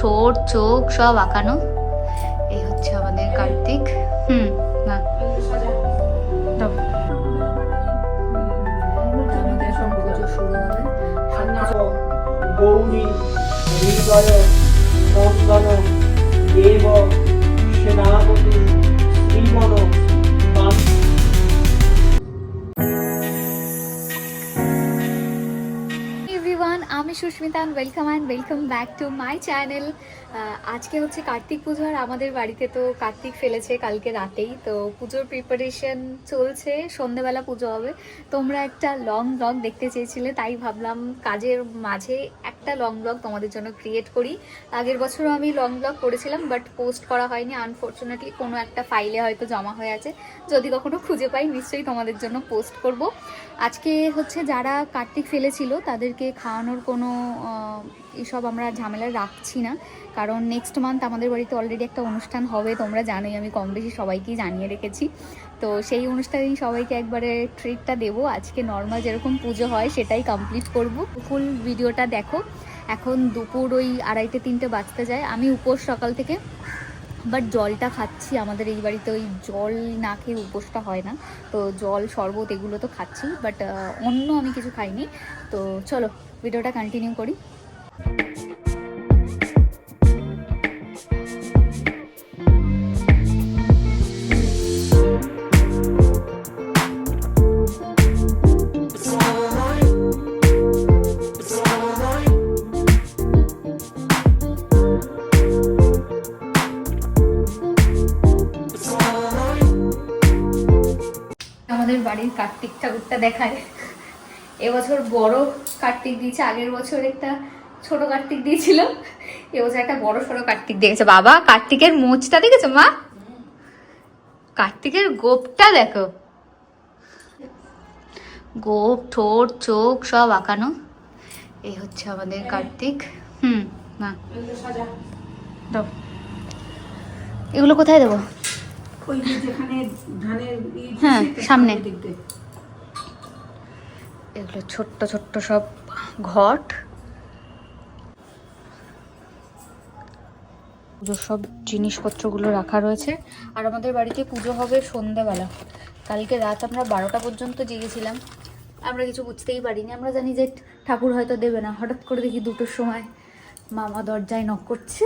ঠোঁট, চোখ সব আঁকানো। এই হচ্ছে আমাদের কার্তিক। হুম, না। গৌরী হৃদয় নন্দন দেব সেনাপতি আমি Sushmita welcome and welcome back to my channel আজকে হচ্ছে কার্তিক পুজো আর আমাদের বাড়িতে তো কার্তিক ফেলেছে কালকে রাতেই, তো পুজোর প্রিপারেশন চলছে সন্ধেবেলা পুজো হবে। তোমরা একটা লং ব্লগ দেখতে চেয়েছিলে, তাই ভাবলাম কাজের মাঝে একটা লং ব্লগ তোমাদের জন্য ক্রিয়েট করি। আগের বছরও আমি লং ব্লগ করেছিলাম বাট পোস্ট করা হয়নি। আনফর্চুনেটলি কোনো একটা ফাইলে হয়তো জমা হয়ে আছে। যদি কখনো খুঁজে পাই, নিশ্চয়ই তোমাদের জন্য পোস্ট করব। আজকে হচ্ছে যারা কার্তিক ফেলেছিল তাদেরকে খাওয়ানোর কোনো এসব আমরা ঝামেলা রাখছি না। কারণ নেক্সট মান্থ আমাদের বাড়িতে অলরেডি একটা অনুষ্ঠান হবে, তোমরা জানোই আমি কম বেশি সবাইকেই জানিয়ে রেখেছি। তো সেই অনুষ্ঠানেই সবাইকে একবারে ট্রিটটা দেবো। আজকে নর্মাল যেরকম পুজো হয় সেটাই কমপ্লিট করব। ফুল ভিডিওটা দেখো। এখন দুপুর ওই আড়াইটে তিনটে বাজতে যায়। আমি উপোস সকাল থেকে বাট জলটা খাচ্ছি। আমাদের এই বাড়িতে ওই জল না খেয়ে উপোসটা হয় না। তো জল, শরবত এগুলো তো খাচ্ছি বাট অন্য আমি কিছু খাইনি। তো চলো ভিডিওটা কন্টিনিউ করি। দেখায়। এবছর বড় কার্তিক দিয়েছে আগের বছর একটা ছোট কার্তিক দিয়েছিল এবছর একটা বড় সড়ো কার্তিক দিয়েছে। বাবা কার্তিকের মোচটা দেখেছ মা? কার্তিকের গোপটা দেখো। গোপ ঠোঁট চোখ সব আঁকানো। এই হচ্ছে আমাদের কার্তিক। হুম দাও। এগুলো কোথায় দেবো? হ্যাঁ, সামনে। এগুলো ছোট্ট ছোট্ট সব ঘট। পুজোর সব জিনিসপত্রগুলো রাখা রয়েছে। আর আমাদের বাড়িতে পুজো হবে সন্ধ্যাবেলা। কালকে রাত আমরা বারোটা পর্যন্ত জেগেছিলাম। আমরা কিছু বুঝতেই পারিনি। আমরা জানি যে ঠাকুর হয়তো দেবে না। হঠাৎ করে দেখি দুটোর সময় মামা দরজায় নক করছে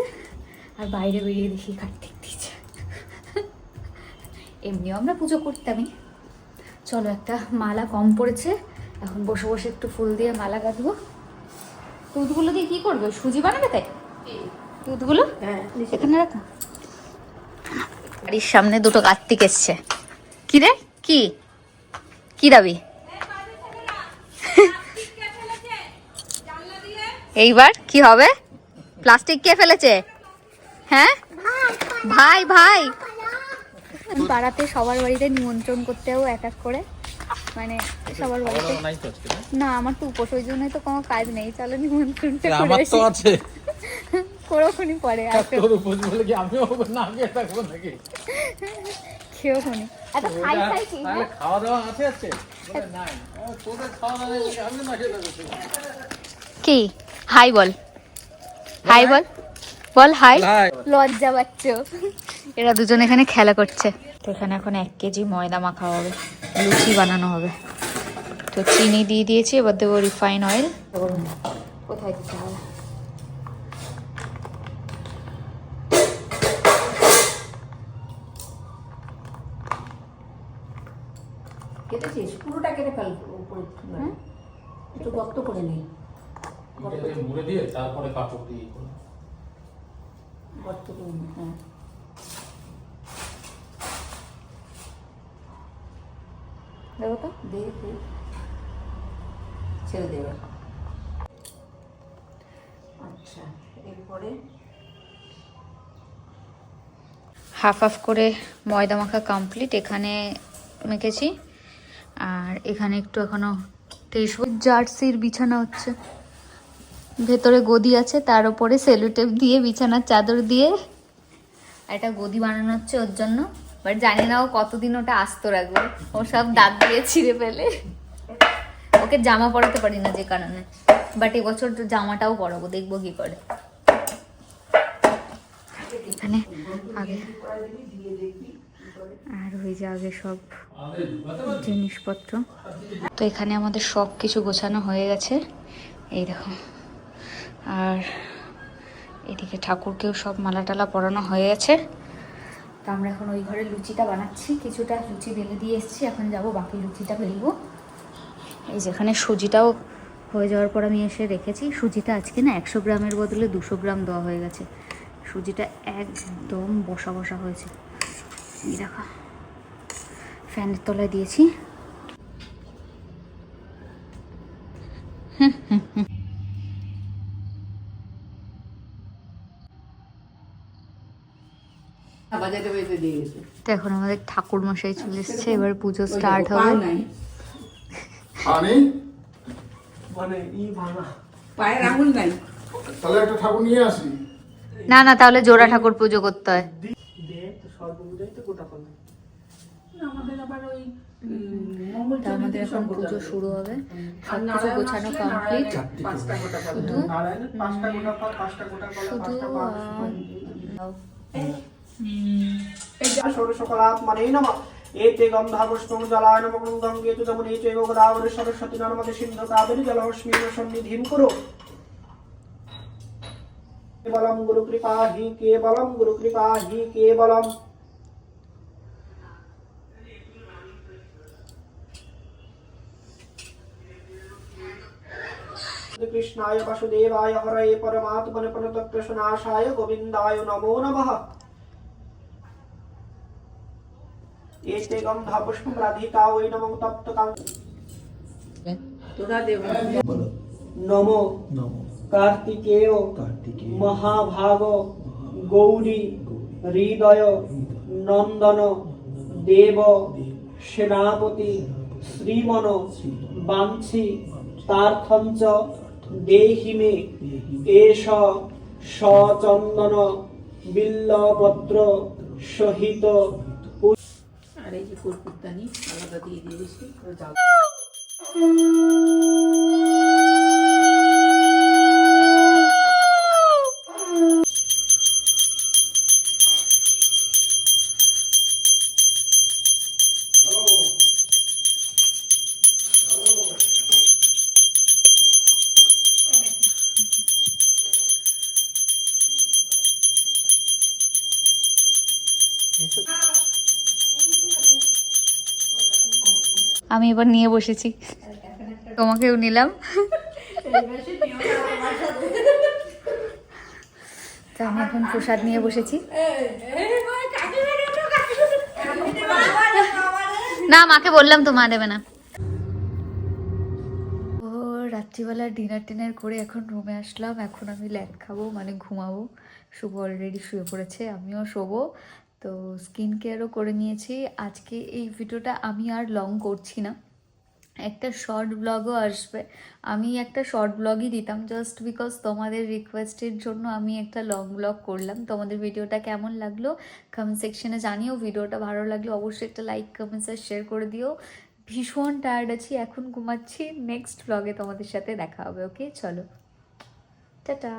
আর বাইরে বেরিয়ে দেখি কার্তিক দিচ্ছে। এমনিও আমরা পুজো করতামই। চলো একটা মালা কম পড়েছে। এখন বসে বসে একটু ফুল দিয়ে মালা গাঁথবো। দুধগুলো দিয়ে কি করবে? সুজি বানাবে তাই? দুধগুলো? হ্যাঁ এখানে রাখো। বাড়ির সামনে দুটো কার্তিক এসছে। কি রে? কি? কি দাবি? এইবার কি হবে? প্লাস্টিক কে ফেলেছে? হ্যাঁ? ভাই ভাই। পাড়াতে সবার বাড়িতে নিমন্ত্রণ করতেও এক এক করে। মানে সবার বাড়িতে। না আমার তো উপোস ওই জন্যই তো কোনো কাজ নেই। চলো নিমন্ত্রণটা আমার তো আছে। পরে তোর উপোস বলে কি আমিও না থাকব নাকি? খেয়েও খনি এত খাই খাই কি? খাওয়া দাওয়া আছে আছে নাই। তোদের খাওয়া দাওয়া আমি না খেয়ে কি? হাই বল। হাই বল। বল। হাই। হাই। লজ্জা পাচ্ছ। এরা দুজন এখানে খেলা করছে। তো এখানে এখন এক কেজি ময়দা মাখা হবে। লুচি বানানো হবে। তো চিনি দিয়ে দিয়েছি এবার দেবো রিফাইন অয়েল। কোথায় দিতে হবে? কেটেছিস? পুরোটা কেটে ফেল উপরে একটু গর্ত করে নে। এটাকে মুড়ে দিয়ে তারপরে কাপড় দিয়ে গর্ত করে হ্যাঁ। দেবো। তো দে দে ছেড়ে দেবে। আচ্ছা এরপরে? হাফ হাফ করে ময়দা মাখা কমপ্লিট এখানে মেখেছি। আর এখানে একটু এখনও টেস্ট জার্সির বিছানা হচ্ছে। ভেতরে গদি আছে, তার উপরে সেলুটেপ দিয়ে বিছানার চাদর দিয়ে একটা গদি বানানো হচ্ছে ওর জন্য। বাট জানি না ও কতদিন ওটা আস্ত রাখবে। ও সব দাঁত দিয়ে ছিঁড়ে ফেলে। ওকে জামা পরাতে পারি না যে কারণে। বাট এবছর তো জামাটাও পরাবো, দেখব কি করে। এখানে আগে আর ওই যে আগে সব জিনিসপত্র। তো এখানে আমাদের সব কিছু গোছানো হয়ে গেছে। এই দেখো। আর এদিকে ঠাকুরকেও সব মালা টালা পরানো হয়ে গেছে। তো আমরা এখন ওই ঘরে লুচিটা বানাচ্ছি। কিছুটা লুচি বেলে দিয়ে এসেছি, এখন যাব বাকি লুচিটা বেলবো। এই যেখানে সুজিটাও হয়ে যাওয়ার পর আমি এসে রেখেছি। সুজিটা আজকে না একশো গ্রামের বদলে দুশো গ্রাম দেওয়া হয়ে গেছে। সুজিটা একদম বসা বসা হয়েছে। এই দেখা, ফ্যানের তলায় দিয়েছি বাজাতে বাজাতে দিয়ে গেছে তো এখন আমাদের ঠাকুর মশাই চলে এসেছে এবার পুজো স্টার্ট হবে। মানে না না তাহলে জোড়া ঠাকুর পুজো করতে হয়। আমাদের এখন পুজো শুরু হবে। সব কিছু গোছানো কমপ্লিট পাঁচটা গোটা পাবে শুধু শুধু নম। এতে গন্ধাপুষ্পং জলায় নম গন্ধং কেতুতমনে চৈব গোদাবরী সরস্বতী নর্মদে সিন্ধু কাবেরী জলহস্মিন সন্নিধিম কুরু। কেবলম গুরু কৃপা হি, কেবলম গুরু কৃপা হি, কেবলম। কৃষ্ণায় বাসুদেবায় হরয়ে মহাভাগ গৌরী হৃদয় নন্দন দেব সেনাপতি শ্রীমন বাঞ্ছি তার্থঞ্চ দেহিমে এষ সচন্দন বিল্লপত্র সহিত এই যে কুরকুরদানি আলাদা দিয়ে দিয়েছি আমি এবার নিয়ে বসেছি। তোমাকেও নিলাম। তো আমি এখন প্রসাদ নিয়ে বসেছি। না, মাকে বললাম তো মা দেবে না। ও, রাত্রিবেলা ডিনার টিনার করে এখন রুমে আসলাম। এখন আমি ল্যাট খাব মানে ঘুমাবো। শুভ অলরেডি শুয়ে পড়েছে, আমিও শোবো। তো স্কিন কেয়ারও করে নিয়েছি। আজকে এই ভিডিওটা আমি আর লং করছি না। একটা শর্ট ব্লগও আসবে। আমি একটা শর্ট ব্লগই দিতাম জাস্ট বিকজ তোমাদের রিকোয়েস্টের জন্য আমি একটা লং ব্লগ করলাম। তোমাদের ভিডিওটা কেমন লাগল কমেন্ট সেকশনে জানিও। ভিডিওটা ভালো লাগলে অবশ্যই একটা লাইক কমেন্টস আর শেয়ার করে দিও। ভীষণ টায়ার্ড আছি, এখন ঘুমাচ্ছি। নেক্সট ব্লগে তোমাদের সাথে দেখা হবে ওকে চলো। টাটা